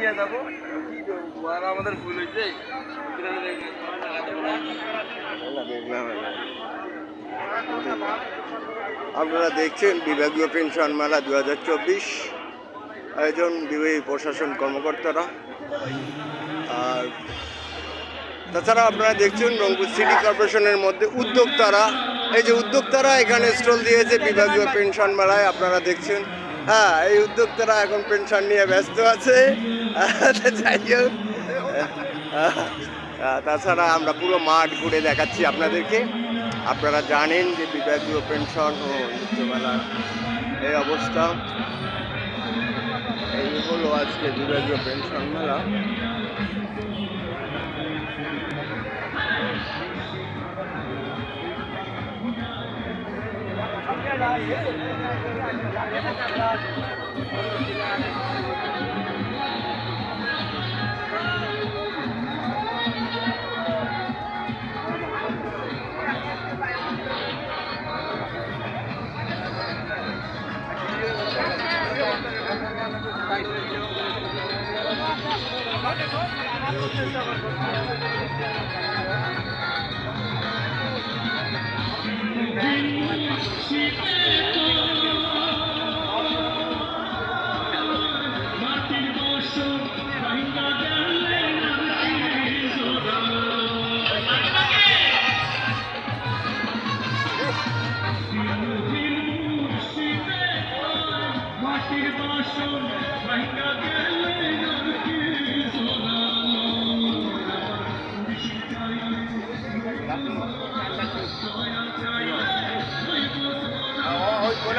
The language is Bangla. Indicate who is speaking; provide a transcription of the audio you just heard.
Speaker 1: নিয়ে যাব। আর আমাদের ভুল হয়েছে
Speaker 2: আপনারা দেখছেন বিভাগীয় পেনশন মেলা দু হাজার চব্বিশ। আয়োজন বিভাগী প্রশাসন কর্মকর্তারা। আর তাছাড়া আপনারা দেখছেন রংপুর সিটি কর্পোরেশনের মধ্যে উদ্যোক্তারা। এই যে উদ্যোক্তারা এখানে স্টল দিয়েছে বিভাগীয় পেনশন মেলায়, আপনারা দেখছেন হ্যাঁ এই উদ্যোক্তারা এখন পেনশন নিয়ে ব্যস্ত আছে। যাই হোক। তাছাড়া আমরা পুরো মাঠ ঘুরে দেখাচ্ছি আপনাদেরকে। আপনারা জানেন যে বিভাগীয় পেনশন ও নৃত্য মেলার এই অবস্থা। এই হলো আজকে বিভাগীয় পেনশন মেলা।
Speaker 3: মাটির